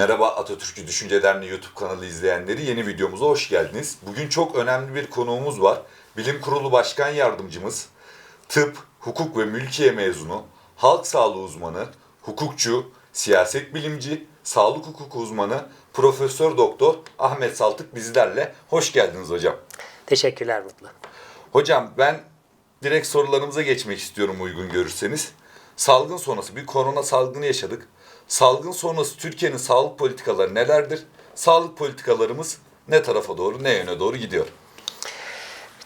Merhaba Atatürkçü Düşünce Derneği YouTube kanalı izleyenleri yeni videomuza hoş geldiniz. Bugün çok önemli bir konuğumuz var. Bilim Kurulu Başkan Yardımcımız, tıp, hukuk ve mülkiye mezunu, halk sağlığı uzmanı, hukukçu, siyaset bilimci, sağlık hukuku uzmanı, Profesör Doktor Ahmet Saltık bizlerle. Hoş geldiniz hocam. Teşekkürler Mutlu. Hocam ben direkt sorularımıza geçmek istiyorum uygun görürseniz. Salgın sonrası bir korona salgını yaşadık. Salgın sonrası Türkiye'nin sağlık politikaları nelerdir? Sağlık politikalarımız ne tarafa doğru, ne yöne doğru gidiyor?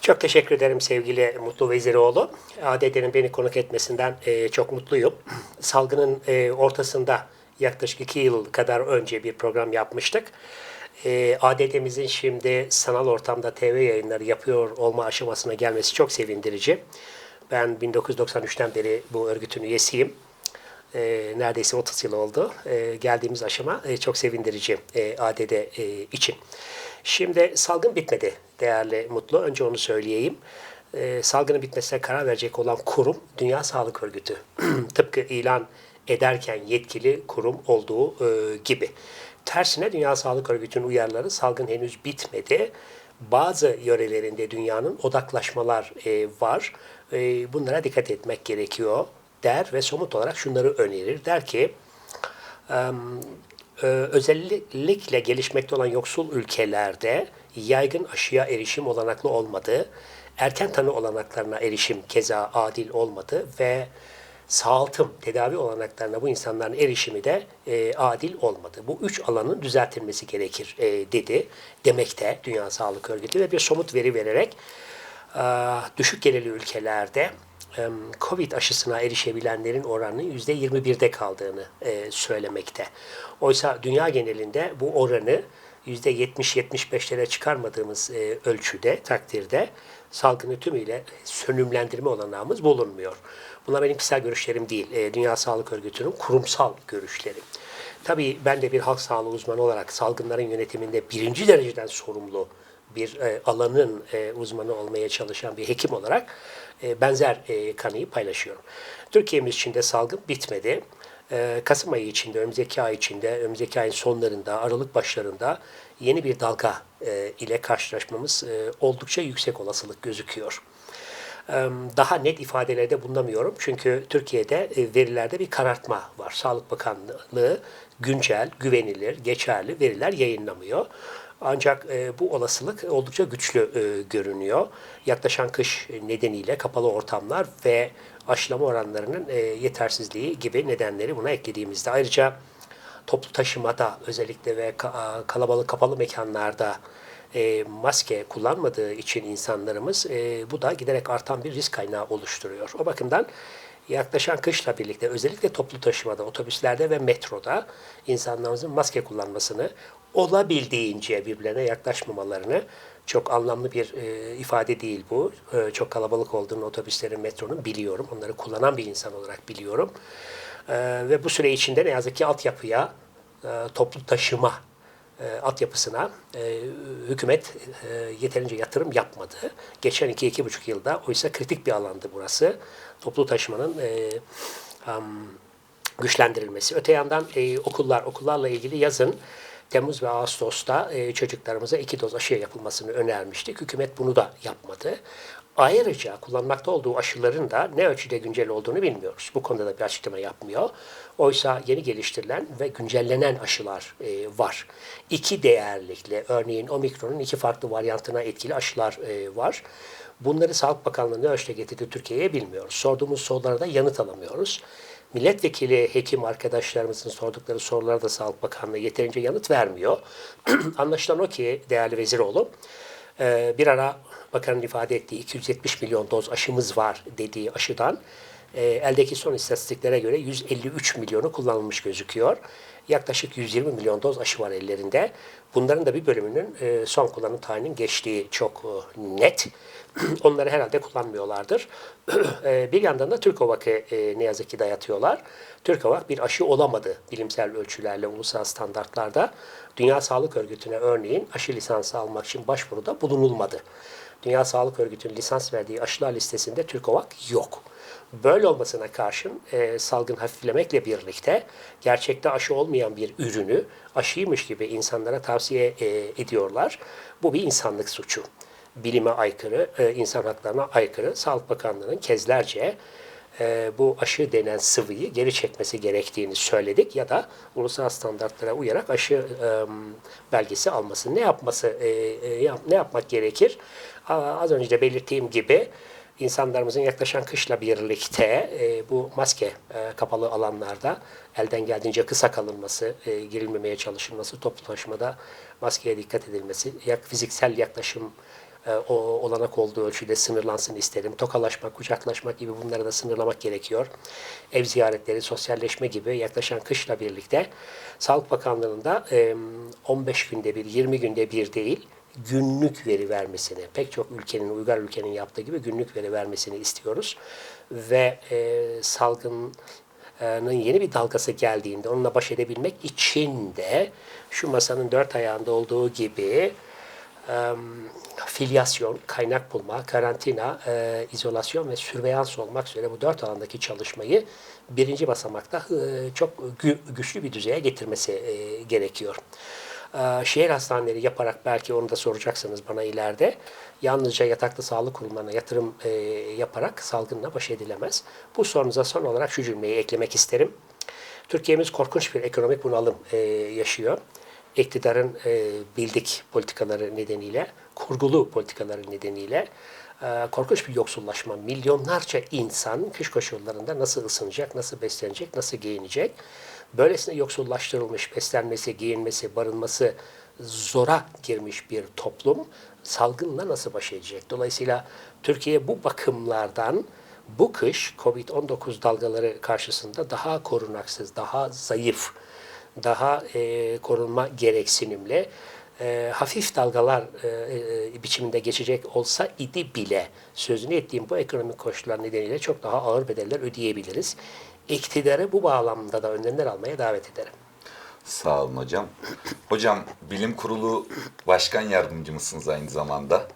Çok teşekkür ederim sevgili Mutlu Veziroğlu. ADD'nin beni konuk etmesinden e, çok mutluyum. Salgının e, ortasında yaklaşık iki yıl kadar önce bir program yapmıştık. E, ADD'mizin şimdi sanal ortamda TV yayınları yapıyor olma aşamasına gelmesi çok sevindirici. Ben 1993'ten beri bu örgütün üyesiyim. E, neredeyse 30 yıl oldu. E, geldiğimiz aşama e, çok sevindirici e, ADD e, için. Şimdi salgın bitmedi değerli Mutlu. Önce onu söyleyeyim. E, salgının bitmesine karar verecek olan kurum Dünya Sağlık Örgütü. Tıpkı ilan ederken yetkili kurum olduğu e, gibi. Tersine Dünya Sağlık Örgütü'nün uyarıları salgın henüz bitmedi. Bazı yörelerinde dünyanın odaklaşmalar e, var. E, bunlara dikkat etmek gerekiyor der ve somut olarak şunları önerir. Der ki e, özellikle gelişmekte olan yoksul ülkelerde yaygın aşıya erişim olanaklı olmadığı, erken tanı olanaklarına erişim keza adil olmadı ve sağaltım, tedavi olanaklarına bu insanların erişimi de e, adil olmadı. Bu üç alanın düzeltilmesi gerekir e, dedi demekte Dünya Sağlık Örgütü ve bir somut veri vererek e, düşük gelirli ülkelerde Covid aşısına erişebilenlerin oranının %21'de kaldığını e, söylemekte. Oysa dünya genelinde bu oranı %70-75'lere çıkarmadığımız e, ölçüde, takdirde salgını tümüyle sönümlendirme olanağımız bulunmuyor. Bunlar benim kişisel görüşlerim değil, e, Dünya Sağlık Örgütü'nün kurumsal görüşleri. Tabii ben de bir halk sağlığı uzmanı olarak salgınların yönetiminde birinci dereceden sorumlu bir e, alanın e, uzmanı olmaya çalışan bir hekim olarak e, benzer e, kanıyı paylaşıyorum. Türkiye'miz için de salgın bitmedi. E, Kasım ayı içinde, önümüzdeki ay içinde, önümüzdeki ayın sonlarında, Aralık başlarında yeni bir dalga e, ile karşılaşmamız e, oldukça yüksek olasılık gözüküyor. E, Daha net ifadelerde bulunamıyorum çünkü Türkiye'de e, verilerde bir karartma var. Sağlık Bakanlığı güncel, güvenilir, geçerli veriler yayınlamıyor. Ancak e, bu olasılık oldukça güçlü e, görünüyor. Yaklaşan kış nedeniyle kapalı ortamlar ve aşılama oranlarının e, yetersizliği gibi nedenleri buna eklediğimizde. Ayrıca toplu taşımada özellikle ve ka- kalabalık kapalı mekanlarda e, maske kullanmadığı için insanlarımız e, bu da giderek artan bir risk kaynağı oluşturuyor. O bakımdan yaklaşan kışla birlikte özellikle toplu taşımada, otobüslerde ve metroda insanlarımızın maske kullanmasını olabildiğince birbirlerine yaklaşmamalarını çok anlamlı bir e, ifade değil bu. E, çok kalabalık olduğunu otobüslerin, metronun biliyorum. Onları kullanan bir insan olarak biliyorum. E, ve bu süre içinde ne yazık ki altyapıya, e, toplu taşıma e, altyapısına e, hükümet e, yeterince yatırım yapmadı. Geçen iki, iki buçuk yılda oysa kritik bir alandı burası. Toplu taşımanın e, am, güçlendirilmesi. Öte yandan e, okullar, okullarla ilgili yazın Temmuz ve Ağustos'ta e, çocuklarımıza iki doz aşı yapılmasını önermiştik. Hükümet bunu da yapmadı. Ayrıca kullanmakta olduğu aşıların da ne ölçüde güncel olduğunu bilmiyoruz. Bu konuda da bir açıklama yapmıyor. Oysa yeni geliştirilen ve güncellenen aşılar e, var. İki değerlikle, örneğin omikronun iki farklı varyantına etkili aşılar e, var. Bunları Sağlık Bakanlığı ne ölçüde getirdi Türkiye'ye bilmiyoruz. Sorduğumuz sorulara da yanıt alamıyoruz. Milletvekili hekim arkadaşlarımızın sordukları sorulara da Sağlık Bakanlığı yeterince yanıt vermiyor. Anlaşılan o ki değerli Veziroğlu, e, bir ara bakanın ifade ettiği 270 milyon doz aşımız var dediği aşıdan e, eldeki son istatistiklere göre 153 milyonu kullanılmış gözüküyor. Yaklaşık 120 milyon doz aşı var ellerinde. Bunların da bir bölümünün e, son kullanım tarihinin geçtiği çok e, net. Onları herhalde kullanmıyorlardır. Bir yandan da Türkovak'ı e, ne yazık ki dayatıyorlar. Türkovak bir aşı olamadı bilimsel ölçülerle, ulusal standartlarda. Dünya Sağlık Örgütü'ne örneğin aşı lisansı almak için başvuruda bulunulmadı. Dünya Sağlık Örgütü'nün lisans verdiği aşılar listesinde Türkovak yok. Böyle olmasına karşın e, salgın hafiflemekle birlikte gerçekte aşı olmayan bir ürünü aşıymış gibi insanlara tavsiye e, ediyorlar. Bu bir insanlık suçu. Bilime aykırı, e, insan haklarına aykırı. Sağlık Bakanlığı'nın kezlerce e, bu aşı denen sıvıyı geri çekmesi gerektiğini söyledik ya da uluslararası standartlara uyarak aşı e, belgesi alması. Ne yapması, e, e, ne yapmak gerekir? Aa, Az önce de belirttiğim gibi insanlarımızın yaklaşan kışla birlikte e, bu maske e, kapalı alanlarda elden geldiğince kısa kalınması, e, girilmemeye çalışılması, toplu taşımada maskeye dikkat edilmesi, yak, fiziksel yaklaşım e, o olanak olduğu ölçüde sınırlansın isterim. Tokalaşmak, kucaklaşmak gibi bunları da sınırlamak gerekiyor. Ev ziyaretleri, sosyalleşme gibi yaklaşan kışla birlikte Sağlık Bakanlığı'nda e, 15 günde bir, 20 günde bir değil, günlük veri vermesini, pek çok ülkenin, uygar ülkenin yaptığı gibi günlük veri vermesini istiyoruz. Ve e, salgının yeni bir dalgası geldiğinde onunla baş edebilmek için de şu masanın dört ayağında olduğu gibi em, filyasyon, kaynak bulma, karantina, e, izolasyon ve sürveyans olmak üzere bu dört alandaki çalışmayı birinci basamakta e, çok gü- güçlü bir düzeye getirmesi e, gerekiyor. E, şehir hastaneleri yaparak belki onu da soracaksınız bana ileride. Yalnızca yataklı sağlık kurumlarına yatırım e, yaparak salgınla baş edilemez. Bu sorunuza son olarak şu cümleyi eklemek isterim. Türkiye'miz korkunç bir ekonomik bunalım e, yaşıyor. İktidarın e, bildik politikaları nedeniyle, kurgulu politikaları nedeniyle e, korkunç bir yoksullaşma. Milyonlarca insan kış koşullarında nasıl ısınacak, nasıl beslenecek, nasıl giyinecek? Böylesine yoksullaştırılmış, beslenmesi, giyinmesi, barınması zora girmiş bir toplum salgınla nasıl baş edecek? Dolayısıyla Türkiye bu bakımlardan bu kış Covid-19 dalgaları karşısında daha korunaksız, daha zayıf, daha e, korunma gereksinimli e, hafif dalgalar e, e, biçiminde geçecek olsa idi bile sözünü ettiğim bu ekonomik koşullar nedeniyle çok daha ağır bedeller ödeyebiliriz. İktidarı bu bağlamda da önlemler almaya davet ederim. Sağ olun hocam. Hocam bilim kurulu başkan yardımcımısınız aynı zamanda.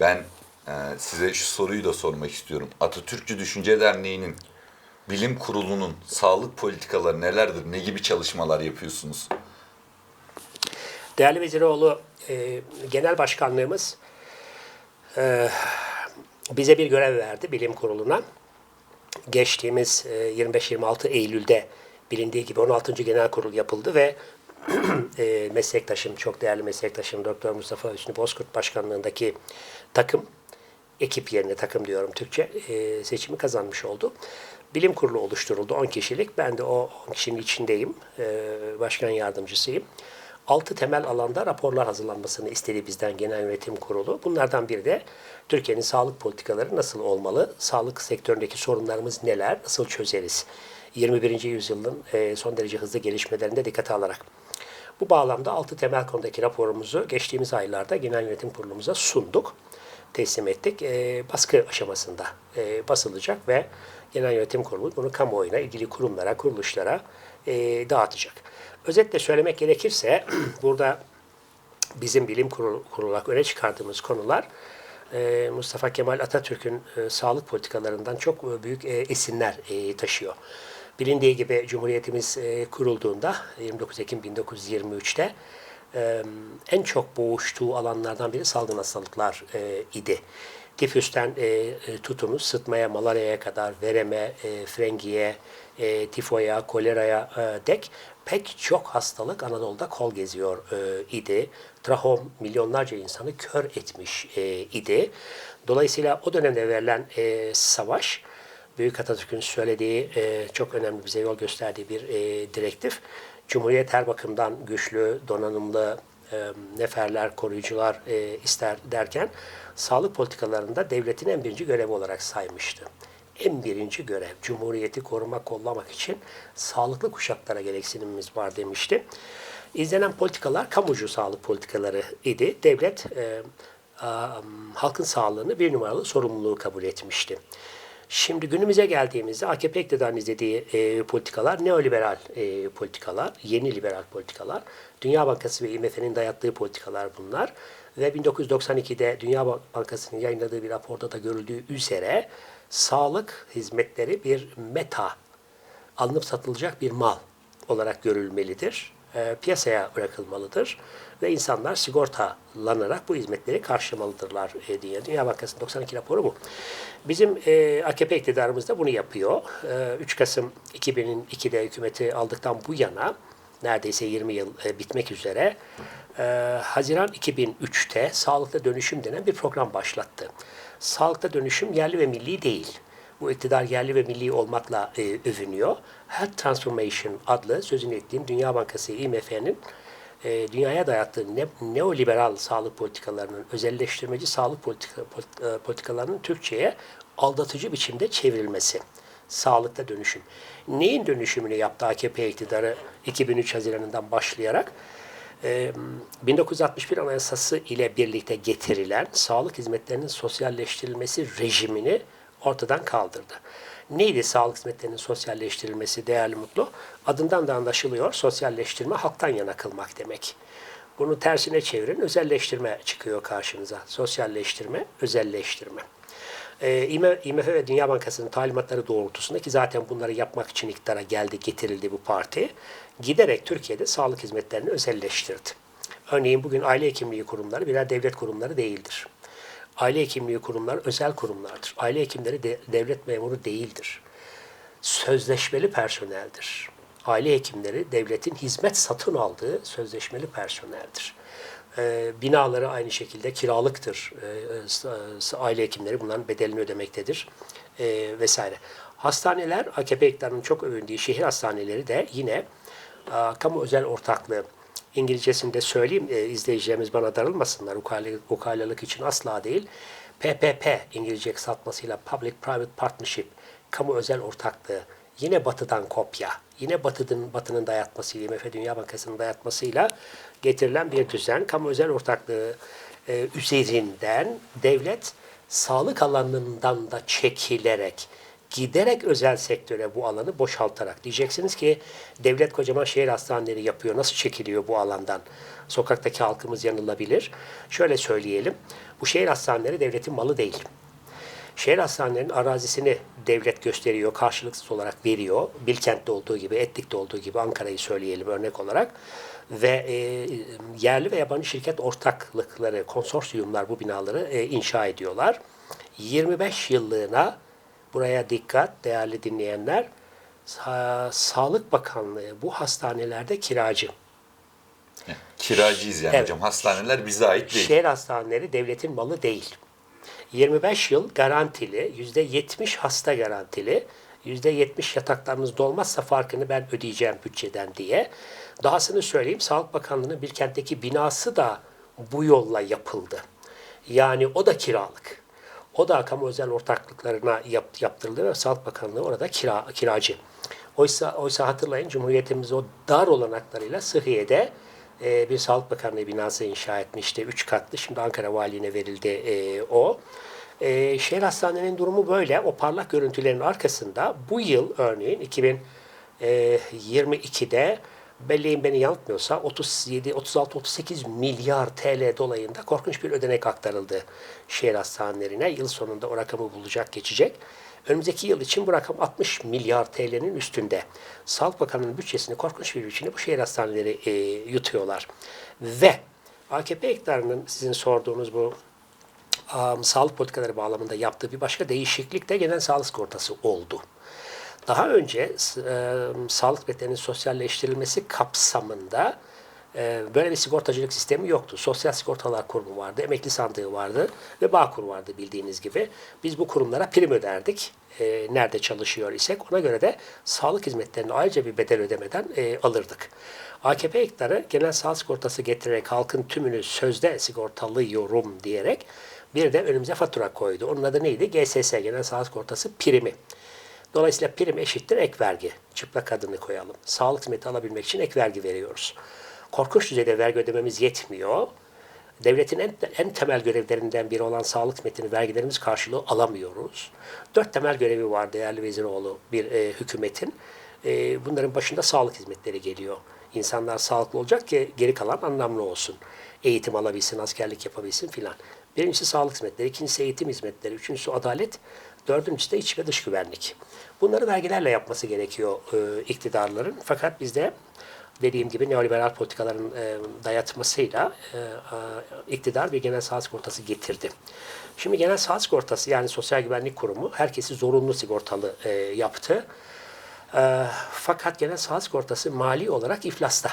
Ben e, size şu soruyu da sormak istiyorum. Atatürkçü Düşünce Derneği'nin bilim kurulunun sağlık politikaları nelerdir? Ne gibi çalışmalar yapıyorsunuz? Değerli Veziroğlu, e, genel başkanlığımız e, bize bir görev verdi bilim kuruluna. Geçtiğimiz e, 25-26 Eylül'de bilindiği gibi 16. Genel Kurul yapıldı ve e, meslektaşım, çok değerli meslektaşım Doktor Mustafa Hüsnü Bozkurt başkanlığındaki takım, ekip yerine takım diyorum Türkçe, e, seçimi kazanmış oldu. Bilim kurulu oluşturuldu 10 kişilik. Ben de o 10 kişinin içindeyim. E, başkan yardımcısıyım. Altı temel alanda raporlar hazırlanmasını istedi bizden Genel Yönetim Kurulu. Bunlardan biri de Türkiye'nin sağlık politikaları nasıl olmalı? Sağlık sektöründeki sorunlarımız neler? Nasıl çözeriz? 21. yüzyılın e, son derece hızlı gelişmelerinde dikkate alarak. Bu bağlamda altı temel konudaki raporumuzu geçtiğimiz aylarda Genel Yönetim Kurulumuza sunduk. Teslim ettik. E, baskı aşamasında e, basılacak ve Genel Yönetim Kurulu bunu kamuoyuna, ilgili kurumlara, kuruluşlara e, dağıtacak. Özetle söylemek gerekirse burada bizim bilim kurulu, olarak öne çıkardığımız konular e, Mustafa Kemal Atatürk'ün e, sağlık politikalarından çok e, büyük esinler taşıyor. Bilindiği gibi Cumhuriyetimiz kurulduğunda 29 Ekim 1923'te e, en çok boğuştuğu alanlardan biri salgın hastalıklar idi. Tifüsten tutunuz, sıtmaya, malaryaya kadar, vereme, frengiye, tifoya, koleraya dek pek çok hastalık Anadolu'da kol geziyor e, idi. Trahom milyonlarca insanı kör etmiş e, idi. Dolayısıyla o dönemde verilen e, savaş, Büyük Atatürk'ün söylediği e, çok önemli bize yol gösterdiği bir e, direktif. Cumhuriyet her bakımdan güçlü, donanımlı, e, neferler, koruyucular e, ister derken sağlık politikalarında devletin en birinci görevi olarak saymıştı. En birinci görev Cumhuriyeti korumak, kollamak için sağlıklı kuşaklara gereksinimimiz var demişti. İzlenen politikalar kamucu sağlık politikaları idi. Devlet e, a, halkın sağlığını bir numaralı sorumluluğu kabul etmişti. Şimdi günümüze geldiğimizde AKP iktidarının izlediği e, politikalar neoliberal e, politikalar, yeni liberal politikalar. Dünya Bankası ve IMF'nin dayattığı politikalar bunlar. Ve 1992'de Dünya Bankası'nın yayınladığı bir raporda da görüldüğü üzere sağlık hizmetleri bir meta, alınıp satılacak bir mal olarak görülmelidir. E, piyasaya bırakılmalıdır ve insanlar sigortalanarak bu hizmetleri karşılamalıdırlar e, diye. Dünya Bankası'nın 92 raporu bu. Bizim e, AKP iktidarımız da bunu yapıyor. E, 3 Kasım 2002'de hükümeti aldıktan bu yana neredeyse 20 yıl e, bitmek üzere e, Haziran 2003'te Sağlıkta Dönüşüm denen bir program başlattı. Sağlıkta dönüşüm yerli ve milli değil. Bu iktidar yerli ve milli olmakla e, övünüyor. Health Transformation adlı sözünü ettiğim Dünya Bankası IMF'nin e, dünyaya dayattığı ne, neoliberal sağlık politikalarının, özelleştirmeci sağlık politika, polit- e, politikalarının Türkçe'ye aldatıcı biçimde çevrilmesi. Sağlıkta dönüşüm. Neyin dönüşümünü yaptı AKP iktidarı 2003 Haziran'ından başlayarak? Ee, 1961 Anayasası ile birlikte getirilen sağlık hizmetlerinin sosyalleştirilmesi rejimini ortadan kaldırdı. Neydi sağlık hizmetlerinin sosyalleştirilmesi değerli mutlu? Adından da anlaşılıyor. Sosyalleştirme halktan yana kılmak demek. Bunu tersine çevirin. Özelleştirme çıkıyor karşınıza. Sosyalleştirme, özelleştirme. Ee, IMF ve Dünya Bankası'nın talimatları doğrultusunda ki zaten bunları yapmak için iktidara geldi, getirildi bu parti, giderek Türkiye'de sağlık hizmetlerini özelleştirdi. Örneğin bugün aile hekimliği kurumları birer devlet kurumları değildir. Aile hekimliği kurumları özel kurumlardır. Aile hekimleri de, devlet memuru değildir. Sözleşmeli personeldir. Aile hekimleri devletin hizmet satın aldığı sözleşmeli personeldir. E, binaları aynı şekilde kiralıktır. E, aile hekimleri bunların bedelini ödemektedir e, vesaire. Hastaneler, AKP iktidarının çok övündüğü şehir hastaneleri de yine kamu özel ortaklığı. İngilizcesinde söyleyeyim, e, izleyicilerimiz bana darılmasınlar, ukale, ukalalık için asla değil. PPP, İngilizce kısaltmasıyla Public Private Partnership, kamu özel ortaklığı. Yine batıdan kopya, yine batının, batının dayatmasıyla, IMF Dünya Bankası'nın dayatmasıyla getirilen bir düzen. Kamu özel ortaklığı e, üzerinden devlet sağlık alanından da çekilerek, giderek özel sektöre bu alanı boşaltarak. Diyeceksiniz ki devlet kocaman şehir hastaneleri yapıyor. Nasıl çekiliyor bu alandan? Sokaktaki halkımız yanılabilir. Şöyle söyleyelim. Bu şehir hastaneleri devletin malı değil. Şehir hastanelerinin arazisini devlet gösteriyor, karşılıksız olarak veriyor. Bilkent'te olduğu gibi, Etlik'te olduğu gibi Ankara'yı söyleyelim örnek olarak. Ve e, yerli ve yabancı şirket ortaklıkları, konsorsiyumlar bu binaları e, inşa ediyorlar. 25 yıllığına, buraya dikkat değerli dinleyenler, Sa- Sağlık Bakanlığı bu hastanelerde kiracı. Kiracıyız yani Evet. hocam. Hastaneler bize ait değil. Şehir hastaneleri devletin malı değil. 25 yıl garantili, %70 hasta garantili, %70 yataklarınız dolmazsa farkını ben ödeyeceğim bütçeden diye. Dahasını söyleyeyim, Sağlık Bakanlığı'nın bir kentteki binası da bu yolla yapıldı. Yani o da kiralık. O da kamu özel ortaklıklarına yap, yaptırıldı ve Sağlık Bakanlığı orada kira, kiracı. Oysa, oysa hatırlayın Cumhuriyetimiz o dar olanaklarıyla Sıhhiye'de e, bir Sağlık Bakanlığı binası inşa etmişti. Üç katlı. Şimdi Ankara Valiliğine verildi e, o. E, şehir hastanenin durumu böyle. O parlak görüntülerin arkasında bu yıl örneğin 2022'de belleğim beni yanıltmıyorsa 37, 36, 38 milyar TL dolayında korkunç bir ödenek aktarıldı şehir hastanelerine. Yıl sonunda o rakamı bulacak, geçecek. Önümüzdeki yıl için bu rakam 60 milyar TL'nin üstünde. Sağlık Bakanlığı'nın bütçesini korkunç bir biçimde bu şehir hastaneleri e, yutuyorlar. Ve AKP iktidarının sizin sorduğunuz bu um, sağlık politikaları bağlamında yaptığı bir başka değişiklik de genel sağlık sigortası oldu. Daha önce e, sağlık hizmetlerinin sosyalleştirilmesi kapsamında e, böyle bir sigortacılık sistemi yoktu. Sosyal Sigortalar Kurumu vardı, emekli sandığı vardı ve Bağkur vardı bildiğiniz gibi. Biz bu kurumlara prim öderdik. e, nerede çalışıyor isek ona göre de sağlık hizmetlerini ayrıca bir bedel ödemeden e, alırdık. AKP iktidarı genel sağlık sigortası getirerek halkın tümünü sözde sigortalıyorum diyerek bir de önümüze fatura koydu. Onun adı neydi? GSS, Genel Sağlık Sigortası primi. Dolayısıyla prim eşittir ek vergi. Çıplak adını koyalım. Sağlık hizmeti alabilmek için ek vergi veriyoruz. Korkunç düzeyde vergi ödememiz yetmiyor. devletin en, en temel görevlerinden biri olan sağlık hizmetini vergilerimiz karşılığı alamıyoruz. Dört temel görevi var değerli Veziroğlu bir e, hükümetin. E, bunların başında sağlık hizmetleri geliyor. İnsanlar sağlıklı olacak ki geri kalan anlamlı olsun. Eğitim alabilsin, askerlik yapabilsin filan. Birincisi sağlık hizmetleri, ikincisi eğitim hizmetleri, üçüncüsü adalet, dördüncüsü de iç ve dış güvenlik. Bunları vergilerle yapması gerekiyor e, iktidarların. Fakat bizde dediğim gibi neoliberal politikaların e, dayatmasıyla e, e, iktidar bir genel sağlık sigortası getirdi. Şimdi genel sağlık sigortası yani Sosyal Güvenlik Kurumu herkesi zorunlu sigortalı e, yaptı. E, fakat genel sağlık sigortası mali olarak iflasta.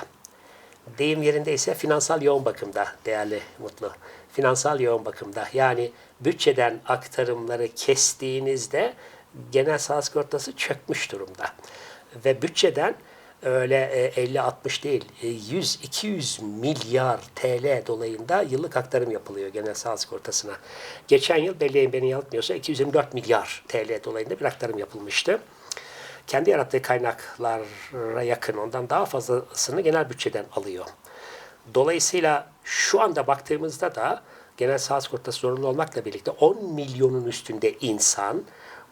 Deyim yerinde ise finansal yoğun bakımda değerli Mutlu. Finansal yoğun bakımda. Yani bütçeden aktarımları kestiğinizde genel sağlık sigortası çökmüş durumda. Ve bütçeden öyle e, 50-60 değil e, 100-200 milyar TL dolayında yıllık aktarım yapılıyor genel sağlık sigortasına. Geçen yıl belleğin beni yanıltmıyorsa 224 milyar TL dolayında bir aktarım yapılmıştı kendi yarattığı kaynaklara yakın ondan daha fazlasını genel bütçeden alıyor. Dolayısıyla şu anda baktığımızda da genel sağlık sigortası zorunlu olmakla birlikte 10 milyonun üstünde insan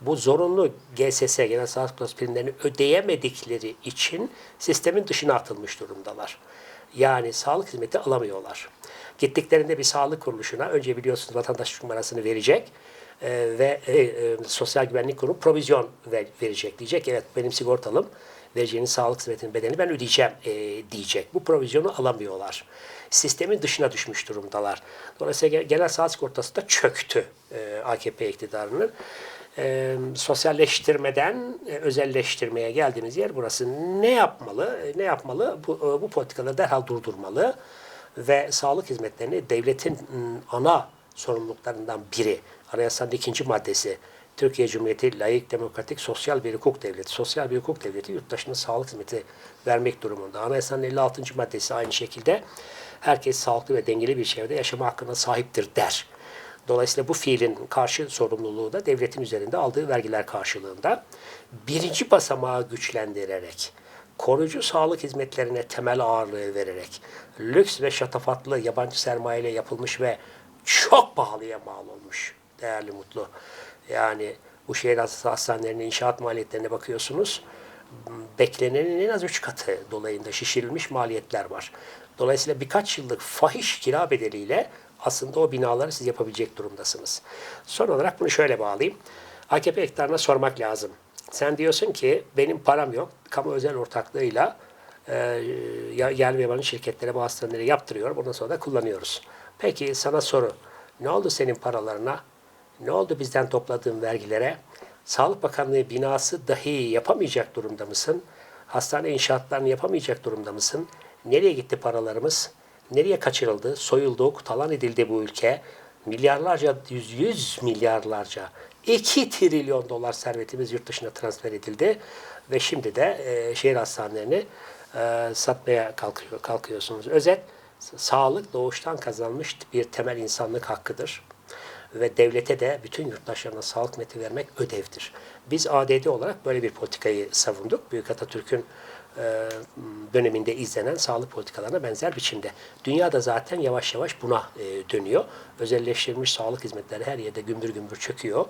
bu zorunlu GSS genel sağlık sigortası primlerini ödeyemedikleri için sistemin dışına atılmış durumdalar. Yani sağlık hizmeti alamıyorlar. Gittiklerinde bir sağlık kuruluşuna önce biliyorsunuz vatandaşlık numarasını verecek e, ve e, e, Sosyal Güvenlik Kurumu provizyon ver- verecek. Diyecek evet benim sigortalım vereceğiniz sağlık hizmetinin bedelini ben ödeyeceğim e, diyecek. Bu provizyonu alamıyorlar. Sistemin dışına düşmüş durumdalar. Dolayısıyla ge- genel sağlık sigortası da çöktü e, AKP iktidarının. E, sosyalleştirmeden e, özelleştirmeye geldiğimiz yer burası. Ne yapmalı? E, Ne yapmalı? Bu, e, bu politikaları derhal durdurmalı ve sağlık hizmetlerini devletin m, ana sorumluluklarından biri, anayasanın ikinci maddesi, Türkiye Cumhuriyeti layık, demokratik, sosyal bir hukuk devleti. Sosyal bir hukuk devleti yurttaşına sağlık hizmeti vermek durumunda. Anayasanın 56. maddesi aynı şekilde herkes sağlıklı ve dengeli bir çevrede yaşama hakkına sahiptir der. Dolayısıyla bu fiilin karşı sorumluluğu da devletin üzerinde aldığı vergiler karşılığında birinci basamağı güçlendirerek, koruyucu sağlık hizmetlerine temel ağırlığı vererek, lüks ve şatafatlı yabancı sermayeyle yapılmış ve çok pahalıya mal olmuş değerli Mutlu. Yani bu şehir hastanelerinin inşaat maliyetlerine bakıyorsunuz. Beklenenin en az üç katı dolayında şişirilmiş maliyetler var. Dolayısıyla birkaç yıllık fahiş kira bedeliyle aslında o binaları siz yapabilecek durumdasınız. Son olarak bunu şöyle bağlayayım. AKP iktidarına sormak lazım. Sen diyorsun ki benim param yok. Kamu özel ortaklığıyla e, yerli ve yabancı şirketlere bu hastaneleri yaptırıyor. Ondan sonra da kullanıyoruz. Peki sana soru. Ne oldu senin paralarına? Ne oldu bizden topladığın vergilere? Sağlık Bakanlığı binası dahi yapamayacak durumda mısın? Hastane inşaatlarını yapamayacak durumda mısın? Nereye gitti paralarımız? Nereye kaçırıldı? Soyulduk, talan edildi bu ülke. Milyarlarca, yüz, yüz milyarlarca, 2 trilyon dolar servetimiz yurt dışına transfer edildi. Ve şimdi de e, şehir hastanelerini e, satmaya kalkıyor, kalkıyorsunuz. Özet, sağlık doğuştan kazanmış bir temel insanlık hakkıdır ve devlete de bütün yurttaşlarına sağlık hizmeti vermek ödevdir. Biz ADD olarak böyle bir politikayı savunduk. Büyük Atatürk'ün döneminde izlenen sağlık politikalarına benzer biçimde. Dünya da zaten yavaş yavaş buna e, dönüyor. Özelleştirilmiş sağlık hizmetleri her yerde gümbür gümbür çöküyor.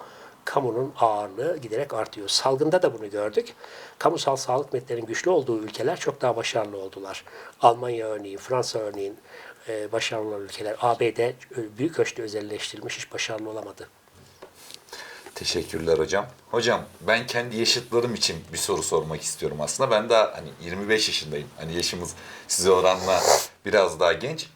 Kamunun ağırlığı giderek artıyor. Salgında da bunu gördük. Kamusal sağlık hizmetlerinin güçlü olduğu ülkeler çok daha başarılı oldular. Almanya örneğin, Fransa örneğin, e, başarılı olan ülkeler. ABD e, büyük ölçüde özelleştirilmiş hiç başarılı olamadı. Teşekkürler hocam. Hocam ben kendi yaşıtlarım için bir soru sormak istiyorum aslında. Ben daha hani 25 yaşındayım. Hani yaşımız size oranla biraz daha genç.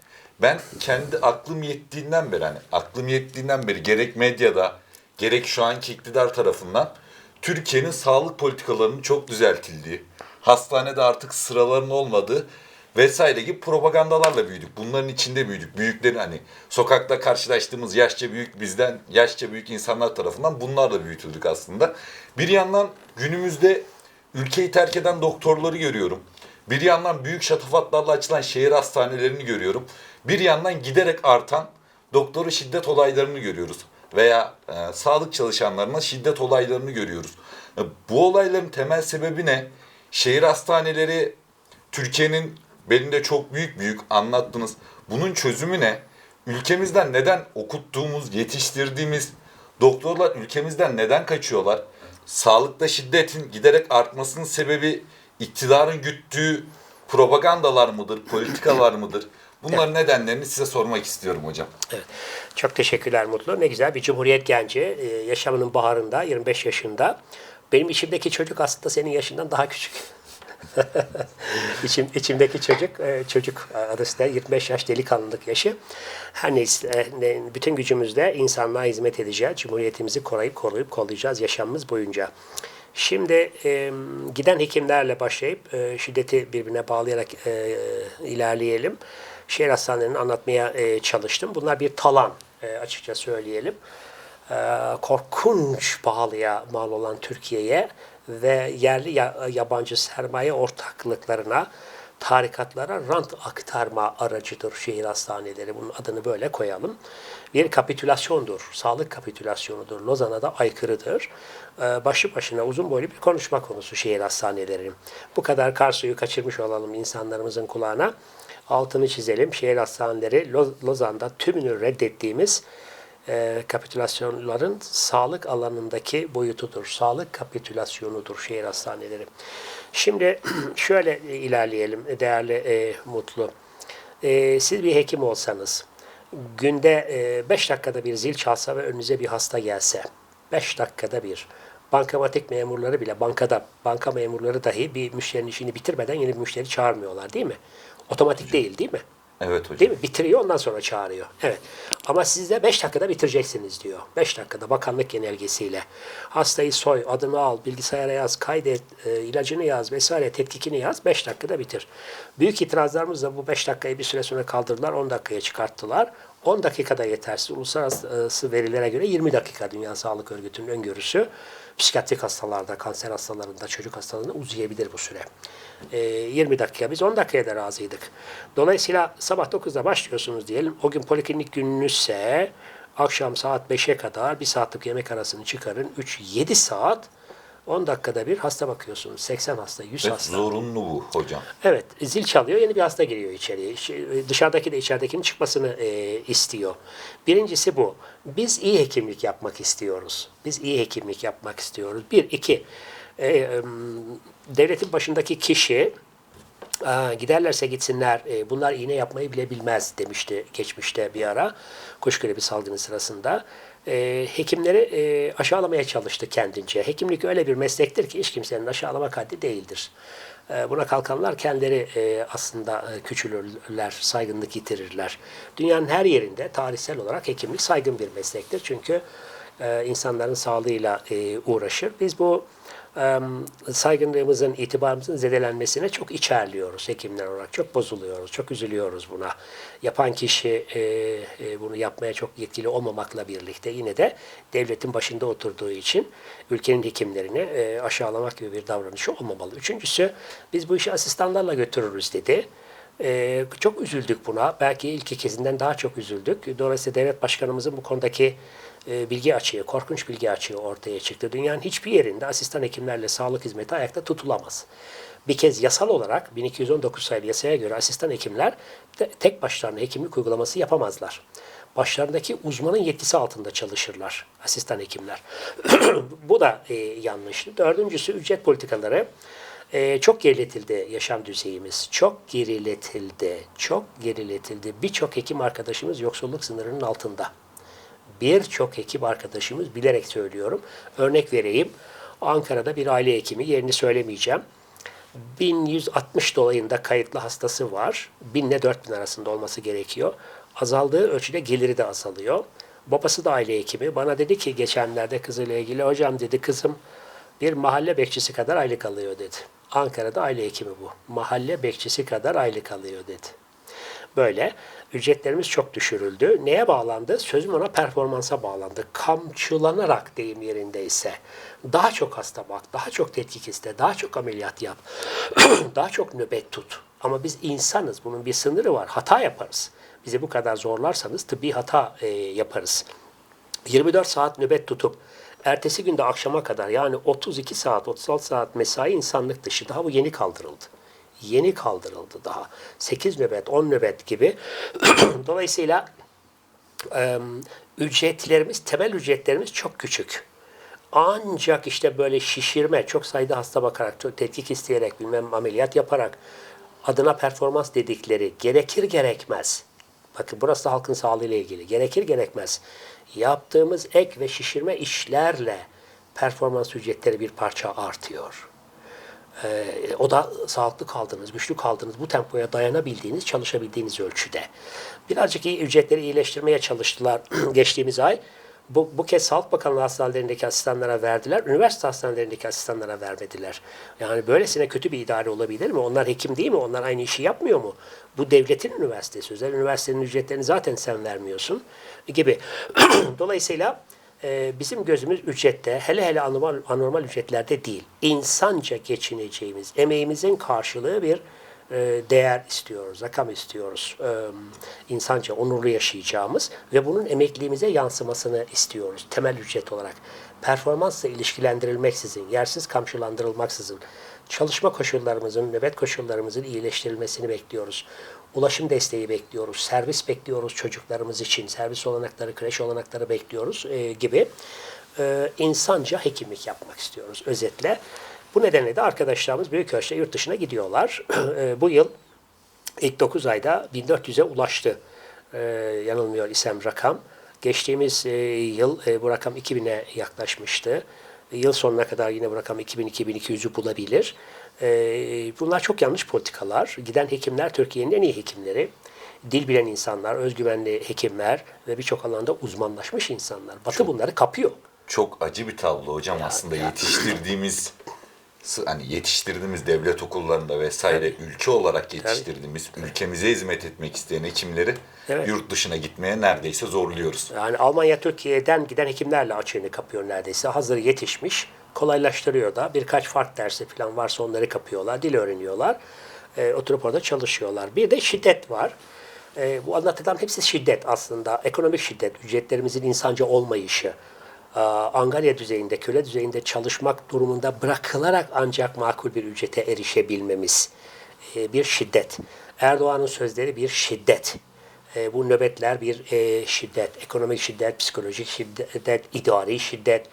Ben kendi aklım yettiğinden beri hani aklım yettiğinden beri gerek medyada gerek şu anki iktidar tarafından Türkiye'nin sağlık politikalarının çok düzeltildiği, hastanede artık sıraların olmadığı vesaire gibi propagandalarla büyüdük. Bunların içinde büyüdük. Büyüklerin hani sokakta karşılaştığımız yaşça büyük bizden yaşça büyük insanlar tarafından bunlarla büyütüldük aslında. Bir yandan günümüzde ülkeyi terk eden doktorları görüyorum. Bir yandan büyük şatafatlarla açılan şehir hastanelerini görüyorum. Bir yandan giderek artan doktoru şiddet olaylarını görüyoruz veya e, sağlık çalışanlarına şiddet olaylarını görüyoruz. E, bu olayların temel sebebi ne? Şehir hastaneleri Türkiye'nin belinde çok büyük büyük anlattınız. Bunun çözümü ne? ülkemizden neden okuttuğumuz, yetiştirdiğimiz doktorlar ülkemizden neden kaçıyorlar? Sağlıkta şiddetin giderek artmasının sebebi iktidarın güttüğü propagandalar mıdır, politikalar mıdır? Bunların nedenlerini size sormak istiyorum hocam. Evet. Çok teşekkürler Mutlu. Ne güzel bir Cumhuriyet genci e, yaşamının baharında 25 yaşında. Benim içimdeki çocuk aslında senin yaşından daha küçük. İçim, içimdeki çocuk, e, çocuk arası da 25 yaş delikanlılık yaşı. Her neyse, e, bütün gücümüzle insanlığa hizmet edeceğiz. Cumhuriyetimizi koruyup koruyup kollayacağız yaşamımız boyunca. Şimdi e, giden hekimlerle başlayıp e, şiddeti birbirine bağlayarak e, ilerleyelim. Şehir hastanelerini anlatmaya e, çalıştım. Bunlar bir talan e, açıkça söyleyelim. E, korkunç pahalıya mal olan Türkiye'ye ve yerli ya- yabancı sermaye ortaklıklarına, tarikatlara rant aktarma aracıdır şehir hastaneleri. Bunun adını böyle koyalım. Bir kapitülasyondur, sağlık kapitülasyonudur. Lozan'a da aykırıdır. E, başlı başına uzun boylu bir konuşma konusu şehir hastaneleri. Bu kadar kar suyu kaçırmış olalım insanlarımızın kulağına altını çizelim. Şehir hastaneleri Loz- Lozan'da tümünü reddettiğimiz e, kapitülasyonların sağlık alanındaki boyutudur. Sağlık kapitülasyonudur şehir hastaneleri. Şimdi şöyle ilerleyelim değerli e, Mutlu. E, siz bir hekim olsanız, günde 5 dakikada bir zil çalsa ve önünüze bir hasta gelse, 5 dakikada bir, bankamatik memurları bile bankada, banka memurları dahi bir müşterinin işini bitirmeden yeni bir müşteri çağırmıyorlar değil mi? Otomatik değil değil mi? Evet hocam. Değil mi? Bitiriyor ondan sonra çağırıyor. Evet. Ama siz de 5 dakikada bitireceksiniz diyor. 5 dakikada bakanlık genelgesiyle. Hastayı soy, adını al, bilgisayara yaz, kaydet, e, ilacını yaz vesaire, tetkikini yaz. 5 dakikada bitir. Büyük itirazlarımız da bu 5 dakikayı bir süre sonra kaldırdılar. 10 dakikaya çıkarttılar. 10 dakikada yetersiz. Uluslararası verilere göre 20 dakika Dünya Sağlık Örgütü'nün öngörüsü. Psikiyatrik hastalarda, kanser hastalarında, çocuk hastalarında uzayabilir bu süre. E, 20 dakika. Biz 10 dakikaya da razıydık. Dolayısıyla sabah 9'da başlıyorsunuz diyelim. O gün poliklinik gününüzse akşam saat 5'e kadar bir saatlik yemek arasını çıkarın. 3-7 saat 10 dakikada bir hasta bakıyorsunuz. 80 hasta, 100 Ve hasta. zorunlu bu hocam. Evet, zil çalıyor, yeni bir hasta giriyor içeriye. Şey, Dışarıdaki de içeridekinin çıkmasını e, istiyor. Birincisi bu. Biz iyi hekimlik yapmak istiyoruz. Biz iyi hekimlik yapmak istiyoruz. Bir, iki, e, devletin başındaki kişi Giderlerse gitsinler, e, bunlar iğne yapmayı bile bilmez demişti geçmişte bir ara kuş gribi salgını sırasında. E, hekimleri e, aşağılamaya çalıştı kendince. Hekimlik öyle bir meslektir ki hiç kimsenin aşağılamak haddi değildir. E, buna kalkanlar kendileri e, aslında e, küçülürler, saygınlık yitirirler. Dünyanın her yerinde tarihsel olarak hekimlik saygın bir meslektir. Çünkü e, insanların sağlığıyla e, uğraşır. Biz bu saygınlığımızın, itibarımızın zedelenmesine çok içerliyoruz hekimler olarak. Çok bozuluyoruz, çok üzülüyoruz buna. Yapan kişi e, e, bunu yapmaya çok yetkili olmamakla birlikte yine de devletin başında oturduğu için ülkenin hekimlerini e, aşağılamak gibi bir davranışı olmamalı. Üçüncüsü biz bu işi asistanlarla götürürüz dedi. Ee, çok üzüldük buna. Belki ilk ikizinden daha çok üzüldük. Dolayısıyla devlet başkanımızın bu konudaki e, bilgi açığı, korkunç bilgi açığı ortaya çıktı. Dünyanın hiçbir yerinde asistan hekimlerle sağlık hizmeti ayakta tutulamaz. Bir kez yasal olarak 1219 sayılı yasaya göre asistan hekimler te- tek başlarına hekimlik uygulaması yapamazlar. Başlarındaki uzmanın yetkisi altında çalışırlar asistan hekimler. bu da e, yanlıştı. Dördüncüsü ücret politikaları. Ee, çok geriletildi yaşam düzeyimiz. Çok geriletildi. Çok geriletildi. Birçok hekim arkadaşımız yoksulluk sınırının altında. Birçok hekim arkadaşımız bilerek söylüyorum. Örnek vereyim. Ankara'da bir aile hekimi yerini söylemeyeceğim. 1160 dolayında kayıtlı hastası var. 1000 ile 4000 arasında olması gerekiyor. Azaldığı ölçüde geliri de azalıyor. Babası da aile hekimi. Bana dedi ki geçenlerde kızıyla ilgili hocam dedi kızım bir mahalle bekçisi kadar aylık alıyor dedi. Ankara'da aile hekimi bu. Mahalle bekçisi kadar aylık alıyor dedi. Böyle ücretlerimiz çok düşürüldü. Neye bağlandı? Sözüm ona performansa bağlandı. Kamçılanarak deyim yerindeyse. Daha çok hasta bak, daha çok tetkik iste, daha çok ameliyat yap, daha çok nöbet tut. Ama biz insanız, bunun bir sınırı var. Hata yaparız. Bizi bu kadar zorlarsanız tıbbi hata e, yaparız. 24 saat nöbet tutup ertesi günde akşama kadar yani 32 saat 36 saat mesai insanlık dışı daha bu yeni kaldırıldı. Yeni kaldırıldı daha. 8 nöbet 10 nöbet gibi. Dolayısıyla ücretlerimiz, temel ücretlerimiz çok küçük. Ancak işte böyle şişirme, çok sayıda hasta bakarak, tetkik isteyerek, bilmem ameliyat yaparak adına performans dedikleri gerekir gerekmez. Bakın burası da halkın sağlığı ile ilgili. Gerekir gerekmez. Yaptığımız ek ve şişirme işlerle performans ücretleri bir parça artıyor. Ee, o da sağlıklı kaldığınız, güçlü kaldığınız, bu tempoya dayanabildiğiniz, çalışabildiğiniz ölçüde. Birazcık iyi ücretleri iyileştirmeye çalıştılar geçtiğimiz ay. Bu, bu kez Sağlık Bakanlığı hastanelerindeki asistanlara verdiler, üniversite hastanelerindeki asistanlara vermediler. Yani böylesine kötü bir idare olabilir mi? Onlar hekim değil mi? Onlar aynı işi yapmıyor mu? Bu devletin üniversitesi, özel üniversitenin ücretlerini zaten sen vermiyorsun gibi. Dolayısıyla e, bizim gözümüz ücrette, hele hele anormal, anormal ücretlerde değil. İnsanca geçineceğimiz, emeğimizin karşılığı bir e, değer istiyoruz, rakam istiyoruz. E, insanca onurlu yaşayacağımız ve bunun emekliliğimize yansımasını istiyoruz temel ücret olarak. Performansla ilişkilendirilmeksizin, yersiz kamçılandırılmaksızın, çalışma koşullarımızın, nöbet koşullarımızın iyileştirilmesini bekliyoruz. Ulaşım desteği bekliyoruz, servis bekliyoruz çocuklarımız için, servis olanakları, kreş olanakları bekliyoruz e, gibi e, insanca hekimlik yapmak istiyoruz özetle. Bu nedenle de arkadaşlarımız büyük ölçüde yurt dışına gidiyorlar. E, bu yıl ilk 9 ayda 1400'e ulaştı e, yanılmıyor isem rakam. Geçtiğimiz e, yıl e, bu rakam 2000'e yaklaşmıştı. Yıl sonuna kadar yine bu rakam 2000-2200'ü bulabilir. E, bunlar çok yanlış politikalar. Giden hekimler Türkiye'nin en iyi hekimleri. Dil bilen insanlar, özgüvenli hekimler ve birçok alanda uzmanlaşmış insanlar. Batı bunları kapıyor. Çok acı bir tablo hocam aslında yetiştirdiğimiz s- hani yetiştirdiğimiz devlet okullarında vesaire ülke olarak yetiştirdiğimiz ülkemize hizmet etmek isteyen hekimleri Evet. yurt dışına gitmeye neredeyse zorluyoruz. Yani Almanya Türkiye'den giden hekimlerle açığını kapıyor neredeyse. Hazır yetişmiş. Kolaylaştırıyor da. Birkaç fark dersi falan varsa onları kapıyorlar. Dil öğreniyorlar. E, oturup orada çalışıyorlar. Bir de şiddet var. E, bu anlatılan hepsi şiddet aslında. Ekonomik şiddet, ücretlerimizin insanca olmayışı. Aa, Angarya düzeyinde, köle düzeyinde çalışmak durumunda bırakılarak ancak makul bir ücrete erişebilmemiz e, bir şiddet. Erdoğan'ın sözleri bir şiddet. E, bu nöbetler bir e, şiddet, ekonomik şiddet, psikolojik şiddet, idari şiddet.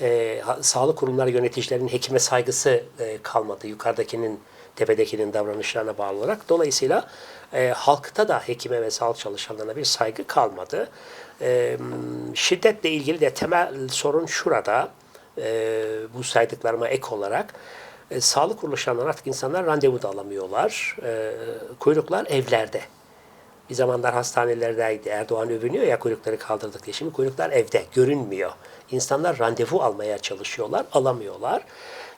E, sağlık kurumları yöneticilerinin hekime saygısı e, kalmadı. Yukarıdakinin, tepedekinin davranışlarına bağlı olarak. Dolayısıyla e, halkta da hekime ve sağlık çalışanlarına bir saygı kalmadı. E, şiddetle ilgili de temel sorun şurada. E, bu saydıklarıma ek olarak e, sağlık kuruluşlarından artık insanlar randevu da alamıyorlar. E, kuyruklar evlerde. Bir zamanlar hastanelerdeydi. Erdoğan övünüyor ya kuyrukları kaldırdık diye. Şimdi kuyruklar evde, görünmüyor. İnsanlar randevu almaya çalışıyorlar, alamıyorlar.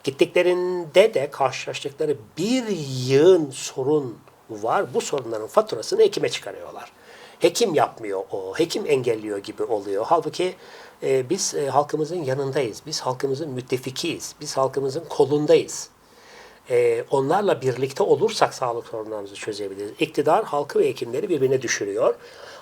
Gittiklerinde de karşılaştıkları bir yığın sorun var. Bu sorunların faturasını hekime çıkarıyorlar. Hekim yapmıyor o, hekim engelliyor gibi oluyor. Halbuki e, biz e, halkımızın yanındayız, biz halkımızın müttefikiyiz, biz halkımızın kolundayız. Ee, onlarla birlikte olursak sağlık sorunlarımızı çözebiliriz. İktidar halkı ve hekimleri birbirine düşürüyor.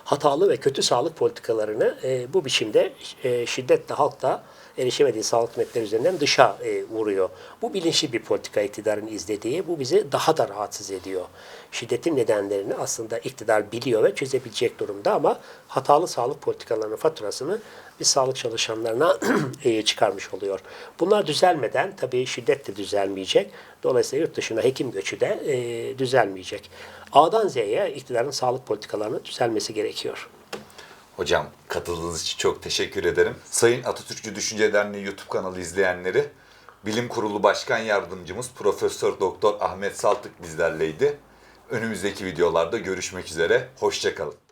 Hatalı ve kötü sağlık politikalarını e, bu biçimde e, şiddetle halkta erişemediği sağlık hizmetleri üzerinden dışa e, vuruyor. Bu bilinçli bir politika iktidarın izlediği. Bu bizi daha da rahatsız ediyor. Şiddetin nedenlerini aslında iktidar biliyor ve çözebilecek durumda ama hatalı sağlık politikalarının faturasını biz sağlık çalışanlarına e, çıkarmış oluyor. Bunlar düzelmeden tabii şiddet de düzelmeyecek. Dolayısıyla yurt dışına hekim göçü de e, düzelmeyecek. A'dan Z'ye iktidarın sağlık politikalarının düzelmesi gerekiyor. Hocam katıldığınız için çok teşekkür ederim. Sayın Atatürkçü Düşünce Derneği YouTube kanalı izleyenleri Bilim Kurulu Başkan Yardımcımız Profesör Doktor Ahmet Saltık bizlerleydi. Önümüzdeki videolarda görüşmek üzere. Hoşçakalın.